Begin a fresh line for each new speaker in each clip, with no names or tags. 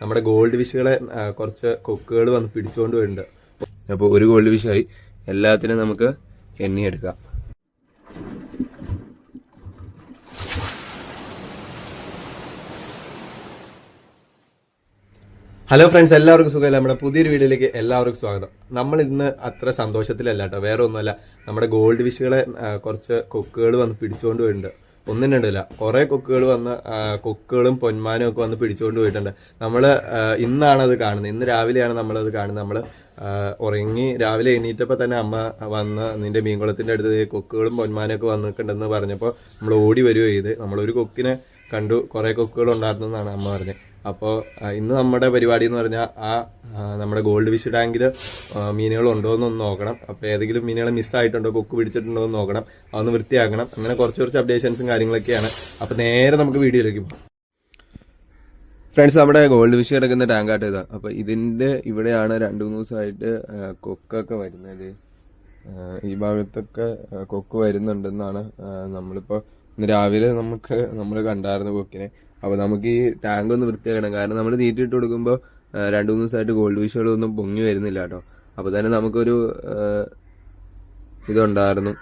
നമ്മുടെ ഗോൾഡ് ഫിഷുകളെ കുറച്ച് കൊക്കുകൾ വന്ന് പിടിച്ചുകൊണ്ട് വരുന്നുണ്ട് അപ്പോൾ ഒരു ഗോൾഡ് ഫിഷായി എല്ലാത്തിനും നമുക്ക് എണ്ണിയെടുക്കാം ഹലോ ഫ്രണ്ട്സ് എല്ലാവർക്കും സുഖമല്ല? നമ്മുടെ പുതിയൊരു വീഡിയോയിലേക്ക് എല്ലാവർക്കും സ്വാഗതം. നമ്മൾ ഇന്ന് അത്ര സന്തോഷത്തിലല്ല കേട്ടോ. വേറെ ഒന്നുമല്ല നമ്മുടെ ഗോൾഡ് ഫിഷുകളെ കുറച്ച് കൊക്കുകൾ വന്ന് പിടിച്ചുകൊണ്ട് പോയിട്ടുണ്ട് ഒന്നും രണ്ടില്ല കുറെ കൊക്കുകൾ വന്ന് കൊക്കുകളും പൊന്മാനും ഒക്കെ വന്ന് പിടിച്ചുകൊണ്ട് പോയിട്ടുണ്ട്. നമ്മൾ ഇന്നാണ് അത് കാണുന്നത്. ഇന്ന് രാവിലെയാണ് നമ്മൾ അത് കാണുന്നത് നമ്മൾ ഉറങ്ങി രാവിലെ എണീറ്റപ്പോൾ തന്നെ അമ്മ വന്ന് നിന്റെ മീൻകുളത്തിന്റെ അടുത്ത് കൊക്കുകളും പൊന്മാനും ഒക്കെ വന്നിട്ടുണ്ടെന്ന് പറഞ്ഞപ്പോൾ നമ്മൾ ഓടി വരികയോ ചെയ്ത്. നമ്മളൊരു കൊക്കിനെ കണ്ടു. കുറെ കൊക്കുകൾ ഉണ്ടായിരുന്നു എന്നാണ് അമ്മ പറഞ്ഞത്. അപ്പോൾ ഇന്ന് നമ്മുടെ പരിപാടി എന്ന് പറഞ്ഞാൽ ആ, നമ്മുടെ ഗോൾഡ് ഫിഷ് ടാങ്കിൽ മീനുകൾ ഉണ്ടോ എന്നൊന്ന് നോക്കണം. അപ്പോൾ ഏതെങ്കിലും മീനുകൾ മിസ്സായിട്ടുണ്ടോ കൊക്ക് പിടിച്ചിട്ടുണ്ടോ എന്ന് നോക്കണം. അതൊന്ന് വൃത്തിയാക്കണം. അങ്ങനെ കുറച്ച് കുറച്ച് അപ്ഡേഷൻസും കാര്യങ്ങളൊക്കെയാണ്. അപ്പോൾ നേരെ നമുക്ക് വീഡിയോയിലേക്ക് പോകാം. ഫ്രണ്ട്സ് നമ്മുടെ ഗോൾഡ് ഫിഷ് കിടക്കുന്ന ടാങ്കാട്ട് ഇതാ. അപ്പൊ ഇതിന്റെ ഇവിടെയാണ് രണ്ടു മൂന്ന് ദിവസമായിട്ട് കൊക്കൊക്കെ വരുന്നത്. ഈ ഭാഗത്തൊക്കെ കൊക്ക് വരുന്നുണ്ടെന്നാണ് നമ്മളിപ്പോൾ നമ്മളിപ്പോ ഇന്ന് രാവിലെ നമുക്ക് നമ്മൾ കണ്ടായിരുന്നു കൊക്കിനെ. അപ്പൊ നമുക്ക് ഈ ടാങ്ക് ഒന്ന് വൃത്തിയാക്കണം. കാരണം നമ്മൾ തീറ്റിട്ട് കൊടുക്കുമ്പോൾ രണ്ടു മൂന്ന് ദിവസമായിട്ട് ഗോൾഡ് ഫിഷുകളൊന്നും പൊങ്ങി വരുന്നില്ല കേട്ടോ. അപ്പോൾ തന്നെ നമുക്കൊരു ഇതുണ്ടായിരുന്നു.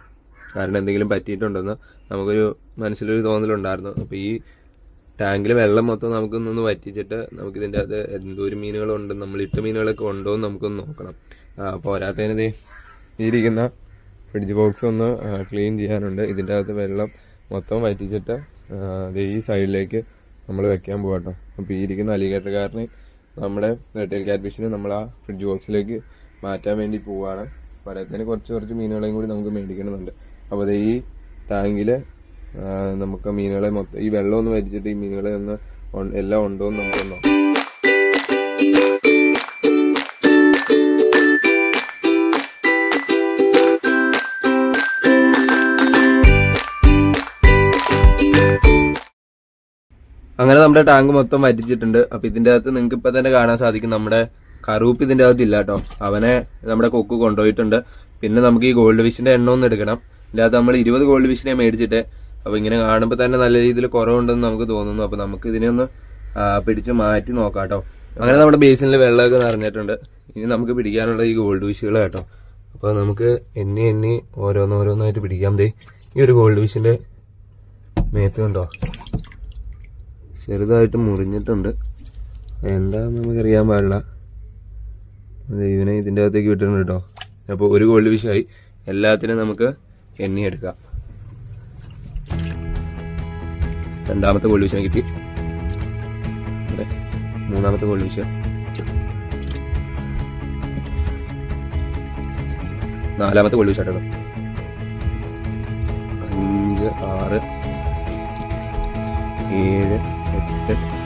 കാരണം എന്തെങ്കിലും പറ്റിയിട്ടുണ്ടെന്ന് നമുക്കൊരു മനസ്സിലൊരു തോന്നലുണ്ടായിരുന്നു. അപ്പോൾ ഈ ടാങ്കിൽ വെള്ളം മൊത്തം നമുക്കൊന്നൊന്ന് വറ്റിച്ചിട്ട് നമുക്കിതിന്റെ അകത്ത് എന്തോരം മീനുകളുണ്ട് നമ്മൾ ഇട്ട മീനുകളൊക്കെ ഉണ്ടോ എന്ന് നമുക്കൊന്ന് നോക്കണം. അപ്പോൾ പോരാത്തതിന് ദേ ഈ ഇരിക്കുന്ന ഫ്രിഡ്ജ് ബോക്സ് ഒന്ന് ക്ലീൻ ചെയ്യാനുണ്ട്. ഇതിന്റെ അകത്ത് വെള്ളം മൊത്തം വറ്റിച്ചിട്ട് ഈ സൈഡിലേക്ക് നമ്മൾ വെക്കാൻ പോകട്ടോ അപ്പോൾ ഈ ഇരിക്കുന്ന അലിഗേറ്റർകാരന് നമ്മുടെ റെട്ടേൽ ക്യാറ്റ് ഫിഷിനെ നമ്മൾ ആ ഫ്രിഡ്ജ് ബോക്സിലേക്ക് മാറ്റാൻ വേണ്ടി പോവുകയാണ് വരത്തിന് കുറച്ച് കുറച്ച് മീനുകളെയും കൂടി നമുക്ക് മേടിക്കണമെന്നുണ്ട് അപ്പോൾ ഈ ടാങ്കിൽ നമുക്ക് മീനുകളെ മൊത്തം ഈ വെള്ളം ഒന്ന് വരിച്ചിട്ട് ഈ മീനുകളെ ഒന്ന് എല്ലാം ഉണ്ടോ എന്ന് നോക്കാം. അങ്ങനെ നമ്മുടെ ടാങ്ക് മൊത്തം വറ്റിച്ചിട്ടുണ്ട്. അപ്പൊ ഇതിന്റെ അകത്ത് നിങ്ങൾക്ക് ഇപ്പൊ തന്നെ കാണാൻ സാധിക്കും നമ്മുടെ കറൂപ്പ് ഇതിന്റെ അകത്ത് ഇല്ല കേട്ടോ. അവനെ നമ്മുടെ കൊക്ക് കൊണ്ടുപോയിട്ടുണ്ട്. പിന്നെ നമുക്ക് ഈ ഗോൾഡ് ഫിഷിന്റെ എണ്ണ ഒന്ന് എടുക്കണം. ഇതിന്റെ അകത്ത് നമ്മൾ ഇരുപത് ഗോൾഡ് ഫിഷിനെ മേടിച്ചിട്ട് അപ്പൊ ഇങ്ങനെ കാണുമ്പോൾ തന്നെ നല്ല രീതിയിൽ കുറവുണ്ടെന്ന് നമുക്ക് തോന്നുന്നു. അപ്പൊ നമുക്ക് ഇതിനെ ഒന്ന് പിടിച്ച് മാറ്റി നോക്കാം കേട്ടോ. അങ്ങനെ നമ്മുടെ ബേസിനിൽ വെള്ളമൊക്കെ നിറഞ്ഞിട്ടുണ്ട്. ഇനി നമുക്ക് പിടിക്കാനുള്ള ഈ ഗോൾഡ് ഫിഷുകൾ കേട്ടോ. അപ്പൊ നമുക്ക് എണ്ണി എണ്ണി ഓരോന്നോരോന്നായിട്ട് പിടിക്കാം ദേ. ഈ ഒരു ഗോൾഡ് ഫിഷിന്റെ മേത്ത് കണ്ടോ? ചെറുതായിട്ട് മുറിഞ്ഞിട്ടുണ്ട്. എന്താന്ന് നമുക്കറിയാൻ പാടില്ല. ഇവനെ ഇതിന്റെ അകത്തേക്ക് വിട്ടിട്ടുണ്ട് കേട്ടോ. അപ്പോൾ ഒരു ഗോൾഡ് ഫിഷായി എല്ലാത്തിനും നമുക്ക് എണ്ണിയെടുക്കാം രണ്ടാമത്തെ ഗോൾഡ് വിഷയം കിട്ടി. മൂന്നാമത്തെ ഗോൾഡ് വിഷയം. നാലാമത്തെ ഗോൾഡ് വിഷയം അഞ്ച് ആറ് ഏഴ് എട്ട്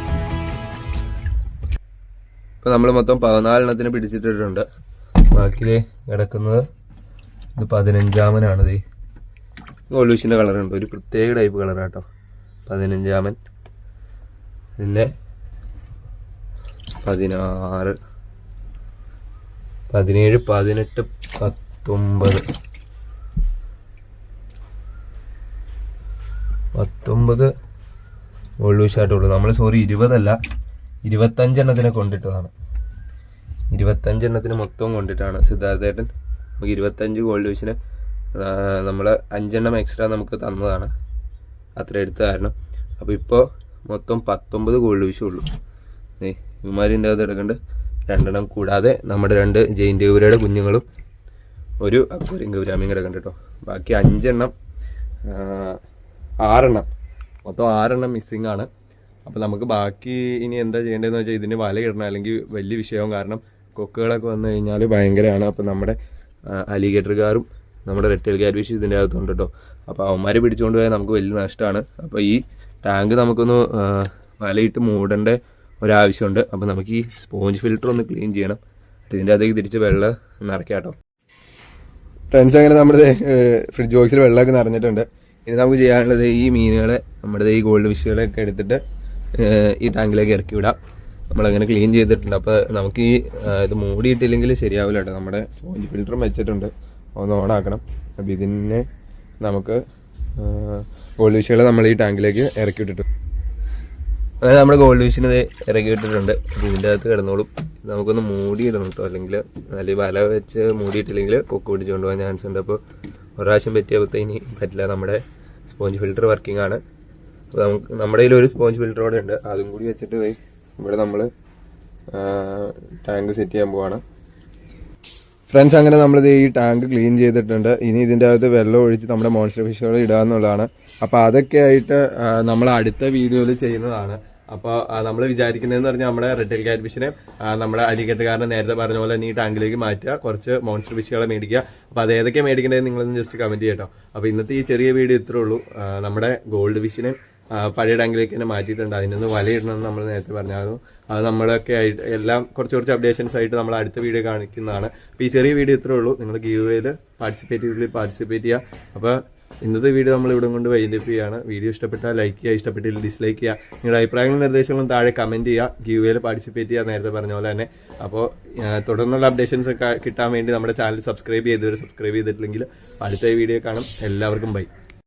ഇപ്പൊ നമ്മൾ മൊത്തം പതിനാലെണ്ണത്തിന് പിടിച്ചിട്ടിട്ടുണ്ട്. ബാക്കി കിടക്കുന്നത് ഇത് പതിനഞ്ചാമനാണ് ഇത് കളർ ഉണ്ട്. ഒരു പ്രത്യേക ടൈപ്പ് കളറാണ് കേട്ടോ. പതിനഞ്ചാമൻ. പിന്നെ പതിനാറ്. പതിനേഴ് പതിനെട്ട് പത്തൊമ്പത്. പത്തൊമ്പത് ഗോൾഡ് ഫിഷായിട്ടുള്ളൂ നമ്മൾ സോറി ഇരുപതല്ല ഇരുപത്തഞ്ചെണ്ണത്തിനെ കൊണ്ടിട്ടതാണ്. ഇരുപത്തഞ്ചെണ്ണത്തിന് മൊത്തം കൊണ്ടിട്ടാണ് സിദ്ധാർത്ഥേട്ടൻ നമുക്ക് ഇരുപത്തഞ്ച് ഗോൾഡ് വിഷിന് നമ്മൾ അഞ്ചെണ്ണം എക്സ്ട്രാ നമുക്ക് തന്നതാണ്. അത്ര എടുത്ത കാരണം. അപ്പോൾ ഇപ്പോൾ മൊത്തം പത്തൊമ്പത് ഗോൾഡ് ഫിഷേ ഉള്ളൂ ഏ ഇമാരിന്റെ അത് എടുക്കേണ്ട രണ്ടെണ്ണം കൂടാതെ നമ്മുടെ രണ്ട് ജയിന്റെ ഗൗരയുടെ കുഞ്ഞുങ്ങളും ഒരു അക്വറിയം ഗൗരാമിയും കിടക്കണ്ട കേട്ടോ. ബാക്കി അഞ്ചെണ്ണം ആറെണ്ണം മൊത്തം ആറെണ്ണം മിസ്സിംഗ് ആണ്. അപ്പോൾ നമുക്ക് ബാക്കി ഇനി എന്താ ചെയ്യേണ്ടതെന്ന് വെച്ചാൽ ഇതിന് വലയിടണം അല്ലെങ്കിൽ വലിയ വിഷയവും കാരണം കൊക്കുകളൊക്കെ വന്നു കഴിഞ്ഞാൽ ഭയങ്കരമാണ്. അപ്പോൾ നമ്മുടെ അലിഗേറ്റർകാരും നമ്മുടെ റെറ്റൽ ക്യാറ്റ് വിഷയം ഇതിന്റെ അകത്തുണ്ട് കേട്ടോ അപ്പോൾ അവന്മാരെ പിടിച്ചുകൊണ്ട് പോയാൽ നമുക്ക് വലിയ നഷ്ടമാണ്. അപ്പോൾ ഈ ടാങ്ക് നമുക്കൊന്ന് വലയിട്ട് മൂടേണ്ട ഒരാവശ്യമുണ്ട്. അപ്പോൾ നമുക്ക് ഈ സ്പോഞ്ച് ഫിൽറ്റർ ഒന്ന് ക്ലീൻ ചെയ്യണം. ഇതിന്റെ അകത്തേക്ക് തിരിച്ച് വെള്ളം നിറയ്ക്കാം കേട്ടോ ഫ്രണ്ട്സ് അങ്ങനെ നമ്മുടെ ഫ്രിഡ്ജ് ബോക്സിൽ വെള്ളമൊക്കെ നിറഞ്ഞിട്ടുണ്ട്. ഇനി നമുക്ക് ചെയ്യാനുള്ളത് ഈ മീനുകളെ നമ്മുടെ ഈ ഗോൾഡ് ഫിഷുകളൊക്കെ എടുത്തിട്ട് ഈ ടാങ്കിലേക്ക് ഇറക്കി വിടാം. നമ്മളങ്ങനെ ക്ലീൻ ചെയ്തിട്ടുണ്ട്. അപ്പോൾ നമുക്ക് ഈ ഇത് മൂടിയിട്ടില്ലെങ്കിൽ ശരിയാവില്ല കേട്ടോ. നമ്മുടെ സ്പോഞ്ച് ഫിൽറ്ററും വെച്ചിട്ടുണ്ട്. ഒന്ന് ഓണാക്കണം അപ്പോൾ ഇതിനെ നമുക്ക് ഗോൾഡ് ഫിഷുകളെ നമ്മൾ ഈ ടാങ്കിലേക്ക് ഇറക്കി വിട്ടിട്ടുണ്ട്. അതായത് നമ്മുടെ ഗോൾഡ് ഫിഷിന് ഇത് ഇറക്കി വിട്ടിട്ടുണ്ട്. അപ്പോൾ ഇതിന്റെ അകത്ത് കിടന്നോളും. നമുക്കൊന്ന് മൂടിയിടണം കേട്ടോ. അല്ലെങ്കിൽ അല്ലെങ്കിൽ വല വെച്ച് മൂടിയിട്ടില്ലെങ്കിൽ കൊക്ക് പിടിച്ചുകൊണ്ട് പോകാൻ ചാൻസ് ഉണ്ട്. അപ്പോൾ ഒരു പ്രാവശ്യം ഇനി പറ്റില്ല. നമ്മുടെ സ്പോഞ്ച് ഫിൽറ്റർ വർക്കിംഗ് ആണ്. അപ്പോൾ നമുക്ക് നമ്മുടെ കയ്യിൽ ഒരു സ്പോഞ്ച് ഫിൽറ്റർ കൂടെ ഉണ്ട്. അതും കൂടി വെച്ചിട്ട് പോയി ഇവിടെ നമ്മൾ ടാങ്ക് സെറ്റ് ചെയ്യാൻ പോവാണ്. ഫ്രണ്ട്സ് അങ്ങനെ നമ്മൾ ഈ ടാങ്ക് ക്ലീൻ ചെയ്തിട്ടുണ്ട്. ഇനി ഇതിന്റെ അകത്ത് വെള്ളം ഒഴിച്ച് നമ്മുടെ മോൺസ്റ്റർ ഫിഷുകൾ ഇടുക എന്നുള്ളതാണ് അപ്പോൾ അതൊക്കെ ആയിട്ട് നമ്മൾ അടുത്ത വീഡിയോയിൽ ചെയ്യുന്നതാണ്. അപ്പോൾ നമ്മൾ വിചാരിക്കുന്നതെന്ന് പറഞ്ഞാൽ നമ്മുടെ റെറ്റൽ ക്യാറ്റ് ഫിഷിനെ നമ്മുടെ അലികെട്ടുകാരനെ നേരത്തെ പറഞ്ഞ പോലെ തന്നെ ഈ ടാങ്കിലേക്ക് മാറ്റുക കുറച്ച് മോൺസ്റ്റർ ഫിഷുകളെ മേടിക്കുക. അപ്പോൾ അത് ഏതൊക്കെ മേടിക്കേണ്ടത് നിങ്ങളൊന്ന് ജസ്റ്റ് കമന്റ് ചെയ്യട്ടോ. അപ്പോൾ ഇന്നത്തെ ഈ ചെറിയ വീഡിയോ ഇത്രേ ഉള്ളൂ. നമ്മുടെ ഗോൾഡ് ഫിഷിനെ പഴയ ടാങ്കിലേക്ക് തന്നെ മാറ്റിയിട്ടുണ്ട്. അതിനൊന്ന് വലയിടണമെന്ന് നമ്മൾ നേരത്തെ പറഞ്ഞായിരുന്നു. അത് നമ്മളൊക്കെ ആയിട്ട് എല്ലാം കുറച്ച് കുറച്ച് അപ്ഡേഷൻസ് ആയിട്ട് നമ്മൾ അടുത്ത വീഡിയോ കാണിക്കുന്നതാണ്. അപ്പോൾ ഈ ചെറിയ വീഡിയോ ഇത്രേ ഉള്ളൂ. നിങ്ങൾ ഗീവ് വേയിൽ പാർട്ടിസിപ്പേറ്റ് ചെയ്തിൽ പാർട്ടിസിപ്പേറ്റ് ചെയ്യുക. അപ്പോൾ ഇന്നത്തെ വീഡിയോ നമ്മൾ ഇവിടെ കൊണ്ട് വൈൻഡപ്പ് ചെയ്യുകയാണ് വീഡിയോ ഇഷ്ടപ്പെട്ടാൽ ലൈക്ക് ചെയ്യുക ഇഷ്ടപ്പെട്ടില്ല ഡിസ്ലൈക്ക് ചെയ്യുക. നിങ്ങളുടെ അഭിപ്രായങ്ങളും നിർദ്ദേശങ്ങളും താഴെ കമന്റ് ചെയ്യുക. ഗീവ് വേയിൽ പാർട്ടിസിപ്പേറ്റ് ചെയ്യുക നേരത്തെ പറഞ്ഞ പോലെ തന്നെ. അപ്പോൾ തുടർന്നുള്ള അപ്ഡേഷൻസ് കിട്ടാൻ വേണ്ടി നമ്മുടെ ചാനൽ സബ്സ്ക്രൈബ് ചെയ്തവർ സബ്സ്ക്രൈബ് ചെയ്തിട്ടില്ലെങ്കിൽ അടുത്ത വീഡിയോ കാണും. എല്ലാവർക്കും ബൈ